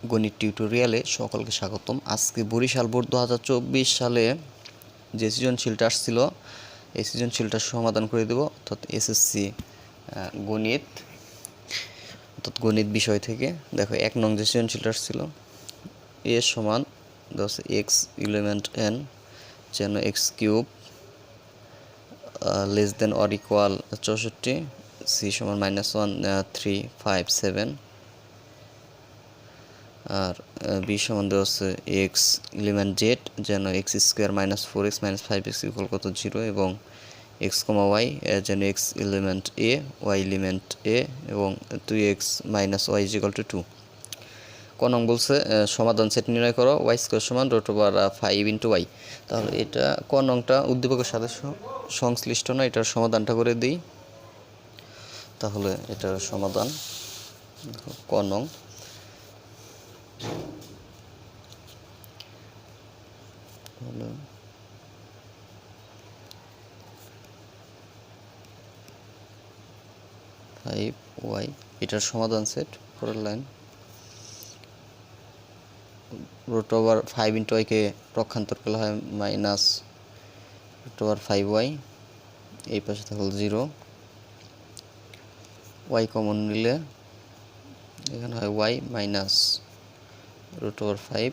গণিত টিউটোরিয়ালে সকলকে স্বাগতম। আজকে বরিশাল বোর্ড দু হাজার চব্বিশ সালে যে সৃজনশীলটা আসছিল, এই সৃজনশীলটার সমাধান করে দেব। অর্থাৎ এসএসসি গণিত, অর্থাৎ গণিত বিষয় থেকে। দেখো, এক নং যে সৃজনশীলটা আসছিল, এ সমান দশ এক্স ইলেভেন্ট এন যেন x cube less than or equal চৌষট্টি সি সমান minus one three five seven আর বি সমান দেওয়া আছে এক্স ইলেভেন জেড যেন x square minus four x minus five x equal কত জিরো এবং এক্স কমা ওয়াই যেন x element A y element A এবং two x minus y is equal two two ক নং বলছে সমাধান সেট নির্ণয় করো ওয়াই স্কোয়ার সমান root over five into y তাহলে এটা ক নংটা উদ্দীপকের সাথে সংশ্লিষ্ট না এটার সমাধানটা করে দিই। তাহলে এটার সমাধান দেখো, ক নং। হলো ফাইভ ওয়াই এটার সমাধান সেট পরের line root over five into ওয়াইকে পক্ষান্তর করলে হয় minus root over five y এই পাশে থাকল জিরো ওয়াই কমন নিলে এখানে হয় y minus root over five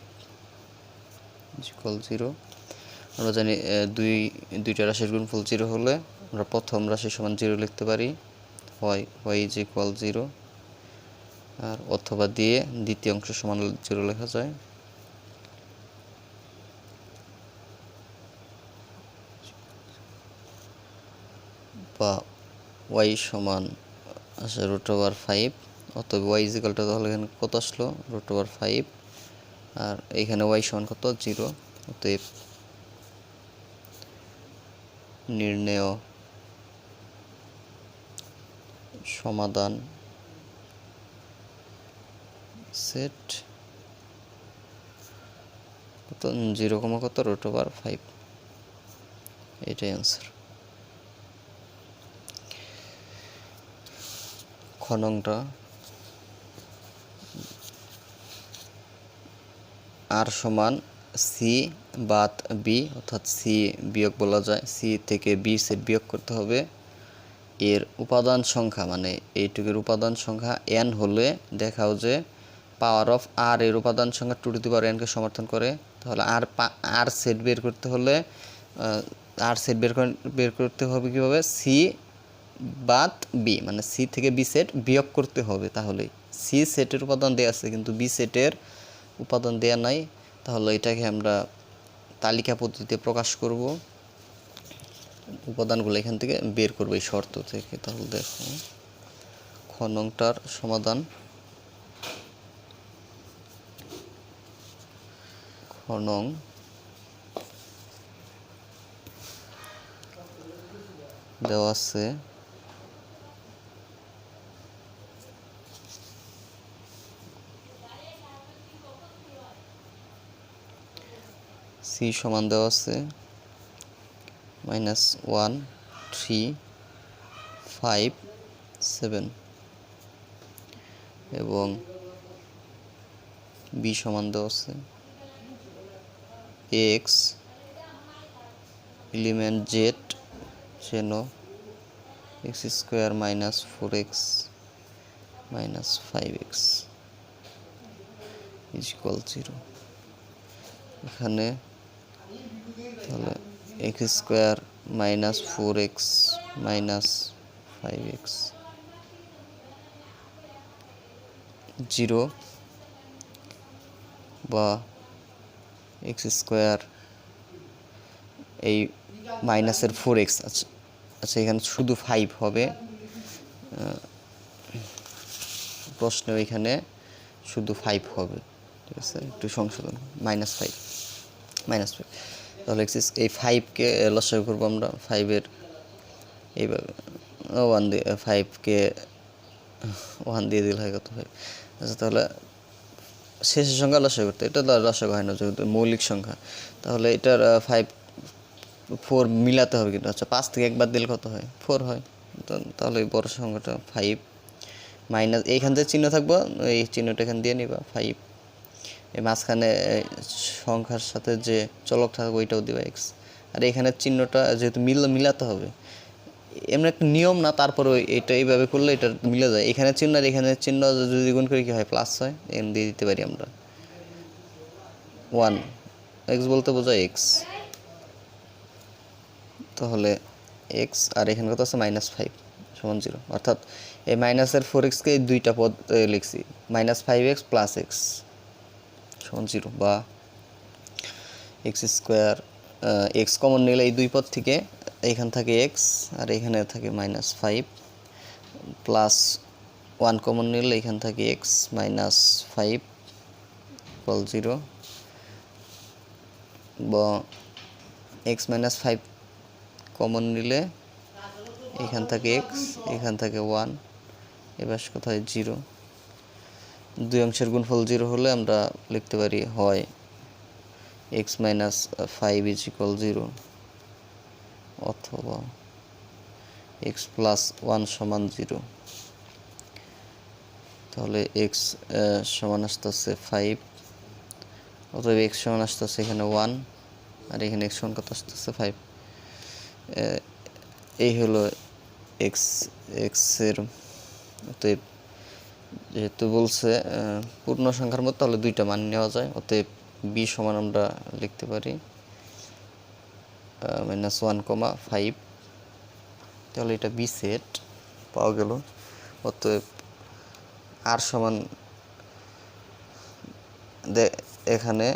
equal zero আমরা জানি দুই, দুইটা রাশির গুণফল জিরো হলে আমরা প্রথম রাশি সমান জিরো লিখতে পারি। হয় ওয়াই ইজ জিরো আর অথবা দিয়ে দ্বিতীয় অংশ সমান জিরো লেখা যায়। বা ওয়াই সমান আসে রুট ওভার ফাইভ অতএব ওয়াই ইজিক্যালটা তাহলে এখানে কত আসলো? রুট ফাইভ আর এখানে ওয়াই সমান কত? জিরো অতএব নির্ণেয় সমাধান সেট কত? জিরো কমা কত? রুট ওভার ফাইভ এটাই অ্যান্সার খনংটা আর সমান সি বাদ বি অর্থাৎ সি বিয়োগ বলা যায়। সি থেকে বি সেট বিয়োগ করতে হবে। এর উপাদান সংখ্যা মানে এইটুকের উপাদান সংখ্যা এন হলে দেখাও যে পাওয়ার অফ আর এর উপাদান সংখ্যা টু টু পাওয়ার এনকে সমর্থন করে। তাহলে আর আর সেট বের করতে হলে আর সেট বের বের করতে হবে কীভাবে? সি বাদ বি মানে সি থেকে বি সেট বিয়োগ করতে হবে। তাহলে সি সেটের উপাদান দেওয়া আছে, কিন্তু বি সেটের উপাদান দেওয়া নাই, তাহলে এটাকে আমরা তালিকা পদ্ধতিতে প্রকাশ করব। উপাদানগুলো এখান থেকে বের করব এই শর্ত থেকে। তাহলে দেখো, খ নংটার সমাধান। খ নং। দেওয়া আছে। সি সমান দেওয়া আছে। Minus one, three, five, seven. এবং বি সমান দেওয়া আছে। X element Z Sen x square minus four x minus five x is equal zero. এখানে তাহলে x square minus four x minus five x zero বা এক্স স্কোয়ার এই মাইনাসের four x আচ্ছা আচ্ছা এখানে শুধু ফাইভ হবে। প্রশ্ন এখানে শুধু ফাইভ হবে, ঠিক আছে? একটু সংশোধন, মাইনাস ফাইভ। মাইনাস ফাইভ তাহলে এক্সিস এই ফাইভকে লসাগু করব আমরা ফাইভের এইভাবে। ওয়ান দিয়ে ফাইভকে ওয়ান দিয়ে দিলে হয় কত ফাইভ আচ্ছা তাহলে শেষের সংখ্যা লসাগু করতে এটা তো লসাগু হয় না যেহেতু মৌলিক সংখ্যা। তাহলে এটার ফাইভ ফোর মিলাতে হবে কিন্তু। আচ্ছা পাঁচ থেকে একবার দিলে কত হয়? ফোর হয়। তাহলে বড় সংখ্যাটা ফাইভ মাইনাস এইখান থেকে চিহ্ন থাকব, এই চিহ্নটা এখান দিয়ে নিবা। ফাইভ এই মাঝখানে সংখ্যার সাথে যে চলক থাকবে ওইটাও দিবা এক্স আর এখানে চিহ্নটা যেহেতু মিল, মিলাতে হবে, এমন একটা নিয়ম না, তারপরে এটা এইভাবে করলে এটা মিলে যায়। এখানে চিহ্ন আর এখানে চিহ্ন যদি গুণ করে কী হয়? প্লাস হয় এম দিয়ে দিতে পারি আমরা। ওয়ান এক্স বলতে বোঝায় এক্স তাহলে এক্স আর এখানে কত আছে? মাইনাস ফাইভ সমান জিরো অর্থাৎ এই মাইনাসের ফোর এক্সকে দুইটা পদ লিখছি। Minus five x plus x সমান জিরো বা এক্স স্কোয়ার এক্স কমন নিলে এই দুই পদ থেকে এখান থাকে এক্স আর এখানে থাকে minus five, plus one common নিলে এখান থাকে x minus five equal zero. বা এক্স মাইনাস ফাইভ কমন নিলে এখান থেকে এক্স, এখান থেকে ওয়ান, এবার কোথায়? জিরো। দুই অংশের গুণফল জিরো হলে আমরা লিখতে পারি হয় x minus five is equal zero অথবা এক্স প্লাস ওয়ান সমান জিরো। তাহলে এক্স সমান আসতেছে ফাইভ, অতএব এক্স সমান আসতেছে এখানে ওয়ান, আর এখানে এক্স সমান কত আসতেছে ফাইভ? এই হলো এক্স এক্সের অতএব যেহেতু বলছে পূর্ণ সংখ্যার মধ্যে তাহলে দুইটা মান নেওয়া যায়, অতএব বি সমান আমরা লিখতে পারি মাইনাস ওয়ান কমা ফাইভ তাহলে এটা বি সেট, পাওয়া গেল। অতএব আর সমান এখানে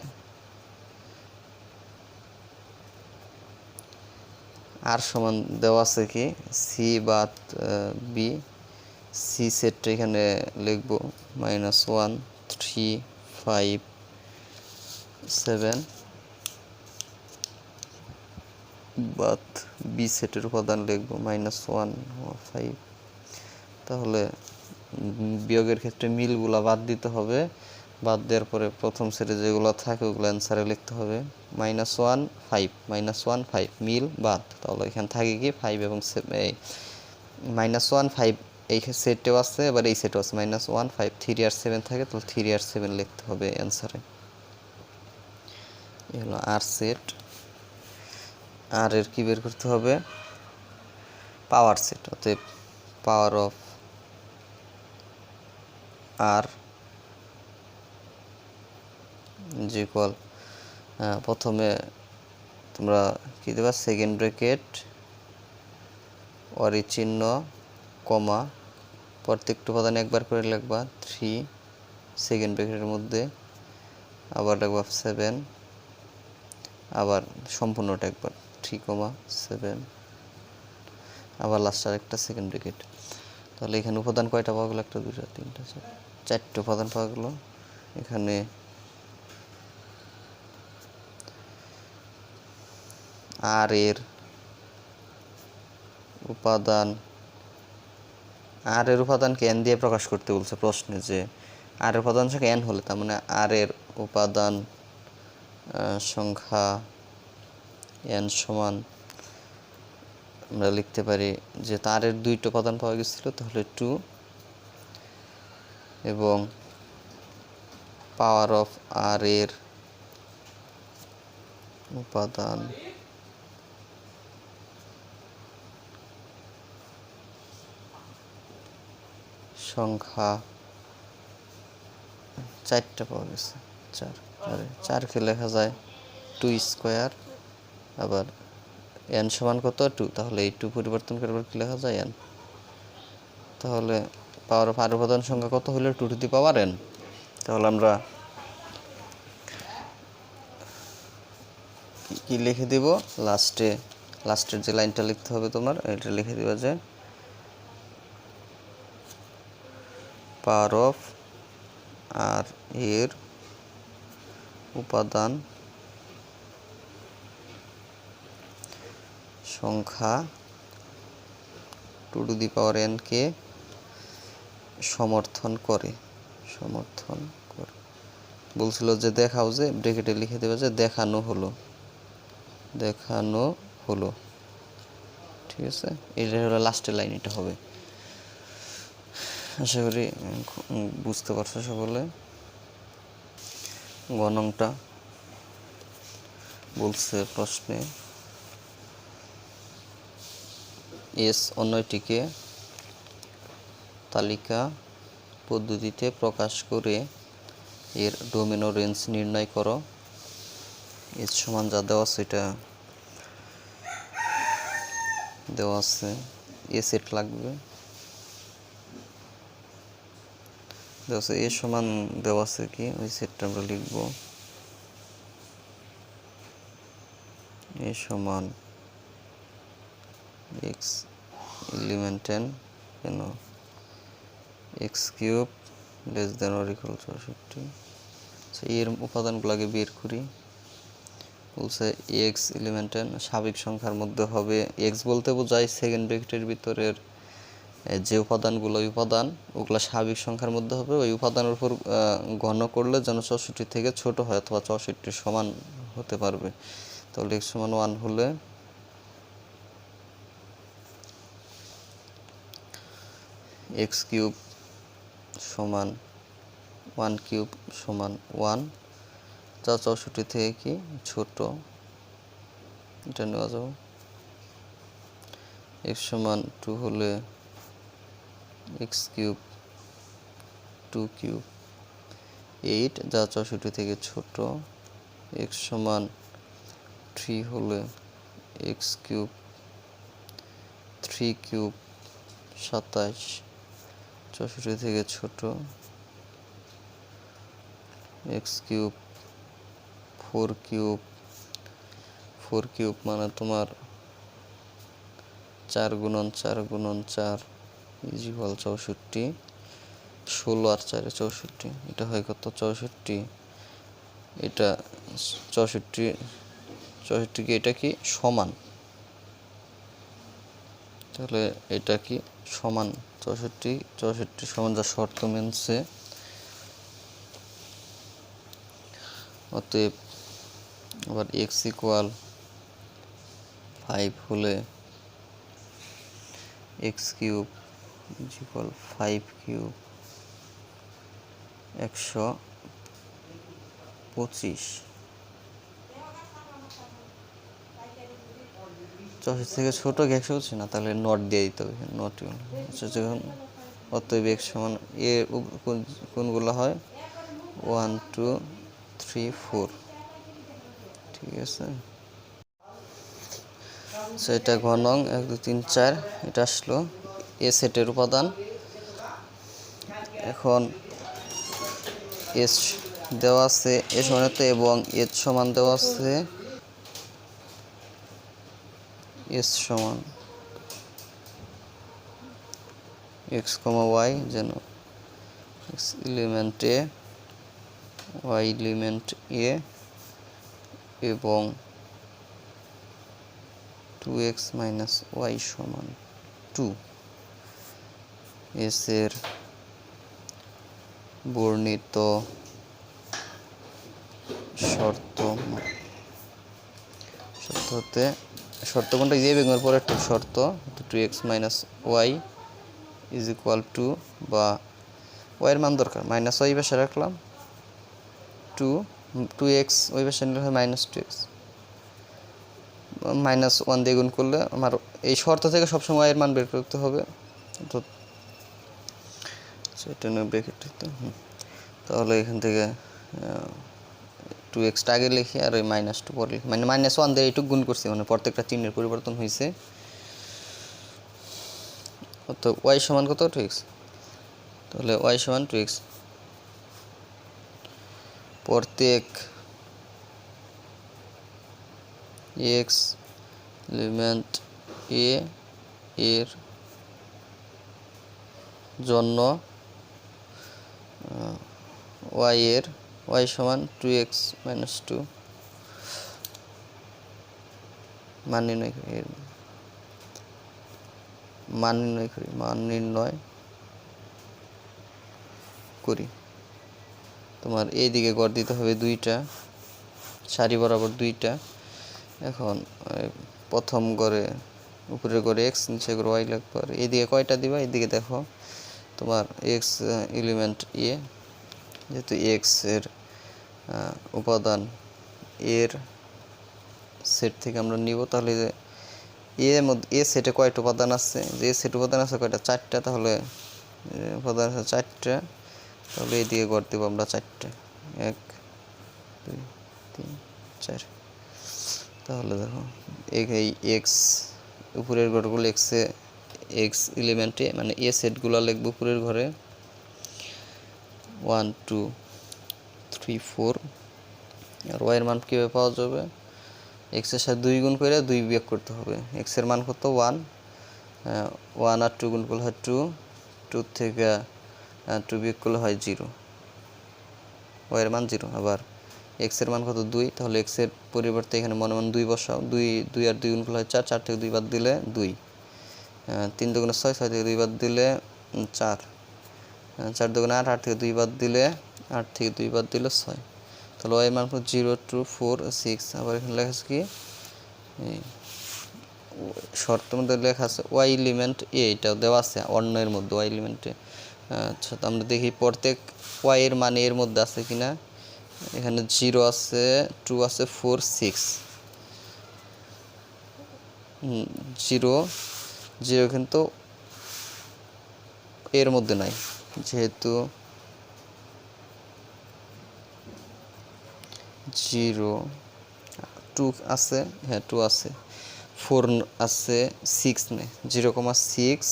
আর সমান দেওয়া আছে কি? সি বাদ বি। সি সেটটা এখানে লিখব minus one three five seven বাদ বি সেটের উপাদান লিখব মাইনাস ওয়ান ফাইভ তাহলে বিয়োগের ক্ষেত্রে মিলগুলা বাদ দিতে হবে। বাদ দেওয়ার পরে প্রথম সেটে যেগুলো থাকে ওগুলো অ্যান্সারে লিখতে হবে। Minus one five minus one five মিল, বাদ। তাহলে এখানে থাকে কি ফাইভ এবং মাইনাস ওয়ান ফাইভ এই সেটেও আছে, এবার এই সেটও আছে। মাইনাস ওয়ান ফাইভ থ্রি আর সেভেন থাকে, তাহলে থ্রি আর সেভেন লিখতে হবে অ্যান্সারে এই হলো আর সেট আর এর কি বের করতে হবে? পাওয়ার সেট অতএব পাওয়ার অফ আর ইকুয়াল প্রথমে তোমরা কি দেবা? সেকেন্ড ব্র্যাকেট অরি চিহ্ন কমা প্রত্যেকটা উপাদান একবার করে লিখবা থ্রি সেকেন্ড ব্র্যাকেটের মধ্যে। আবার লিখবা সেভেন আবার সম্পূর্ণটা একবার থ্রি কমা সেভেন আবার লাস্ট আর একটা সেকেন্ড ব্র্যাকেট তাহলে এখানে উপাদান কয়টা পাওয়া গেলো? একটা, দুইটা, তিনটা, চার। চারটে উপাদান পাওয়া গেলো। এখানে আর এর উপাদান আর এর উপাদানকে এন দিয়ে প্রকাশ করতে বলছে প্রশ্নে যে আর এর উপাদান সংখ্যা এন হলে তার মানে আর এর উপাদান সংখ্যা এন সমান আমরা লিখতে পারি যে তারের দুইটা উপাদান পাওয়া গেছিল, তাহলে টু এবং পাওয়ার অফ আর এর উপাদান সংখ্যা চারটা পাওয়া গেছে। চার। আরে চারকে লেখা যায় টু স্কোয়ার আবার এন সমান কত? টু তাহলে এই টু পরিবর্তন করে আবার কি লেখা যায়? এন তাহলে পাওয়ার অফ আর উপাদান সংখ্যা কত হলে two to the power N তাহলে আমরা কি লিখে দিব? লাস্টে লাস্টের যে লাইনটা লিখতে হবে তোমার, এটা লিখে দিবা যে পাওয়ার অফ আর এর উপাদান সংখ্যা two to the power N কে সমর্থন করে সমর্থন করে। বলছিল যে দেখাও যে ব্রেকেটে লিখে দেবে যে দেখানো হলো দেখানো হলো। ঠিক আছে? এটা হলো লাস্টের লাইন এটা হবে। আশা করি বুঝতে পারছ সকলে। গণংটা বলছে প্রশ্নে। এস অন্যটিকে তালিকা পদ্ধতিতে প্রকাশ করে এর ডোমেন রেঞ্জ নির্ণয় করো। এস সমান যা দেওয়া এটা দেওয়া আছে। এ সেট লাগবে দেওয়া আছে এ সমান দেওয়া আছে কি? ওই সেটটা আমরা লিখব। এ সমান এক্স ইলিমেন্টেন কেন? X cube less than or equal চৌষট্টি। আচ্ছা এর উপাদানগুলোকে বের করি। বলছে এক্স ইলিমেন্টেন স্বাভাবিক সংখ্যার মধ্যে হবে এক্স বলতে বোঝায় সেকেন্ড ব্র্যাকেটের ভিতরের যে উপাদানগুলো ওই উপাদান, ওগুলো স্বাভাবিক সংখ্যার মধ্যে হবে, ওই উপাদানের উপর ঘন করলে যেন চৌষট্টি থেকে ছোট হয় অথবা চৌষট্টির সমান হতে পারবে। তাহলে এক্স সমান ওয়ান হলে এক্স কিউব সমান ওয়ান কিউব সমান ওয়ান যা চৌষট্টি থেকে কি? ছোট। এটা নেওয়া যাবে। এক্স সমান টু হলে x cube, two cube. Eight যা চৌষট্টি থেকে ছোট, এক্স সমান থ্রি হলে এক্স কিউব, থ্রি কিউব সাতাশ, চৌষট্টি থেকে ছোট, x cube, four cube. Four cube মানে তোমার চার গুণন চার গুণন চার। ইজিকাল চৌষট্টি, ষোলো আর চারে চৌষট্টি। এটা হয় কত? চৌষট্টি। এটা চৌষট্টি চৌষট্টি কি এটা কি সমান? তাহলে এটা কি সমান চৌষট্টি? চৌষট্টি সমান যা শর্ত মেনছে। অতএব আবার এক্স ইকুয়াল ফাইভ হলে x cube equal five cube একশো পঁচিশ। চৌষট্টি থেকে ছোটো একশো পঁচিশ? না, তাহলে নট দিয়ে দিতে হবে। নট আচ্ছা যখন অতএব এক্স সমান এর কোনগুলো হয়? One, two, three, four. ঠিক আছে? সো এটা ঘ এক, দুই, তিন, চার, এটা আসলো। এ সেটের উপাদান। এখন এস দেওয়া আছে এ সমানতে এবং এর সমান দেওয়া আছে। এস সমান এক্স কমা ওয়াই যেন x element A y element A এবং টু এক্স মাইনাস ওয়াই সমান টু এস এর বর্ণিত শর্ত শর্ত হতে শর্ত কোনটা যে বেঙ্গল পরে একটা শর্ত two x minus y is equal to বা ওয়াইয়ের মান দরকার। মাইনাস ওয়াই পাশে রাখলাম টু টু এক্স ওই পাশে নিলে হয় minus two x minus one দিয়ে গুণ করলে আমার এই শর্ত থেকে সবসময় এর মান বের করতে হবে। তো দিতে হুম। তাহলে এখান থেকে টু এক্সটা আগে লিখি আর ওই মাইনাস টু পরে লিখি। মানে মাইনাস ওয়ান দিয়ে এইটুকু গুণ করছি মানে প্রত্যেকটা চিহ্নের পরিবর্তন হয়েছে তো ওয়াই সমান কত? টু এক্স তাহলে ওয়াই সমান টু এক্স প্রত্যেক এক্স এলিমেন্ট এ এর জন্য ওয়াই এর, ওয়াই সমান টু এক্স মাইনাস টু। মান নির্ণয় করি মান নির্ণয় করি, মান নির্ণয় করি। তোমার এইদিকে গড় দিতে হবে দুইটা, সারি বরাবর দুইটা। এখন প্রথম গড়ে উপরে গড়ে এক্স নিচে গড়ে ওয়াই লাগবে। আর এইদিকে কয়টা দিবা? এইদিকে দেখো। তোমার এক্স এলিমেন্ট এ যেহেতু এক্সের উপাদান এর সেট থেকে আমরা নিব, তাহলে যে এর মধ্যে এ সেটে কয়টা উপাদান আছে? যে এ সেট উপাদান আছে কয়টা? চারটা, তাহলে উপাদান আছে চারটা, তাহলে এই দিকে গড় দেবো আমরা চারটা। এক, দুই, তিন, চার। তাহলে দেখো, এই এক্স উপরের গড়গুলো এক্সে এক্স এলিমেন্টে মানে এ সেটগুলো লিখব উপরের ঘরে। ওয়ান টু থ্রি ফোর আর ওয়াইয়ের মান কীভাবে পাওয়া যাবে? এক্সের সাথে দুই গুণ করে দুই বিয়োগ করতে হবে। এক্সের মান কত? ওয়ান ওয়ান আর টু গুণ করলে হয় টু টু থেকে টু বিয়োগ করলে হয় জিরো ওয়াইয়ের মান জিরো আবার এক্সের মান কত? দুই। তাহলে এক্সের পরিবর্তে এখানে মনে মনে দুই বসাও। দুই দুই আর দুই গুণ করলে হয় চার। চার থেকে দুই বাদ দিলে দুই। তিন দুগুণে ছয় ছয় থেকে দুই বাদ দিলে চার। চার দুগুণে আট আট থেকে দুই বাদ দিলে, আট থেকে দুই বাদ দিলে ছয়। তাহলে ওয়াই মান জিরো টু ফোর সিক্স আবার এখানে লেখা আছে কি? শর্তের মধ্যে লেখা আছে ওয়াই এলিমেন্ট এ এটা দেওয়া আছে, অন্যের মধ্যে ওয়াই এলিমেন্টে আচ্ছা তো আমরা দেখি প্রত্যেক ওয়াই এর মানে এর মধ্যে আছে কিনা? এখানে জিরো আছে টু আছে ফোর সিক্স জিরো জিরো কিন্তু এর মধ্যে নাই, যেহেতু জিরো, টু আছে হ্যাঁ টু আছে, ফোর আছে, সিক্স নেই, জিরো কমা সিক্স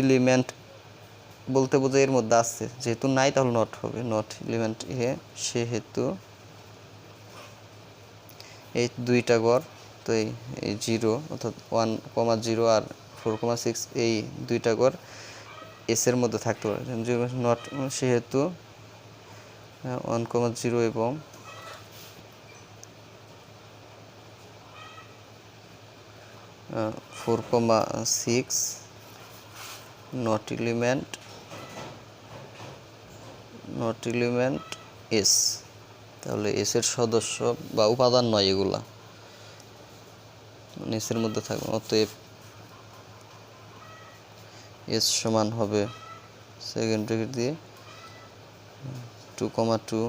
এলিমেন্ট বলতে বোঝায় এর মধ্যে আছে, যেহেতু নাই তাহলে নট হবে নট এলিমেন্ট এ, সেহেতু এই দুইটা গড় তো এই জিরো, অর্থাৎ ওয়ান কমা জিরো আর ফোর কমা সিক্স, এই দুইটা গড় এসের মধ্যে থাকতে পারে। নট, সেহেতু ওয়ান কমা জিরো এবং four comma six not element not element S তাহলে এস এর সদস্য বা উপাদান নয় এগুলা। মানে এস এর মধ্যে থাকবে। অতএব এস সমান হবে সেকেন্ড ব্রেকেট দিয়ে two comma two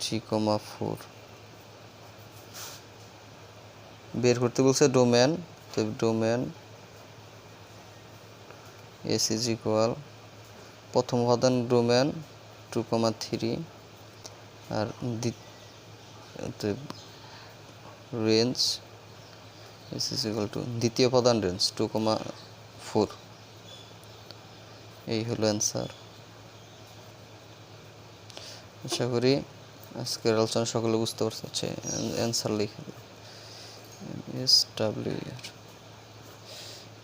three comma four বের করতে বলছে ডোমেন তো ডোমেন এস ইজ ইকুয়াল প্রথম উপাদান domain two comma three R range S is equal to দ্বিতীয় উপাদান রেঞ্জ টু কমা ফোর এই হলো অ্যান্সার আশা করি আজকের আলোচনা সকলে বুঝতে পারছে হচ্ছে অ্যান্সার লিখে এস ডাব্লিউ আর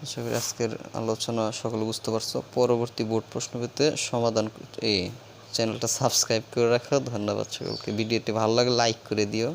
আশা করি আজকের আলোচনা সকলে বুঝতে পারছ। পরবর্তী বোর্ড প্রশ্ন পেতে সমাধান এই চ্যানেলটা সাবস্ক্রাইব করে রাখো। ধন্যবাদ সকলকে। ভিডিওটি ভালো লাগে লাইক করে দিও।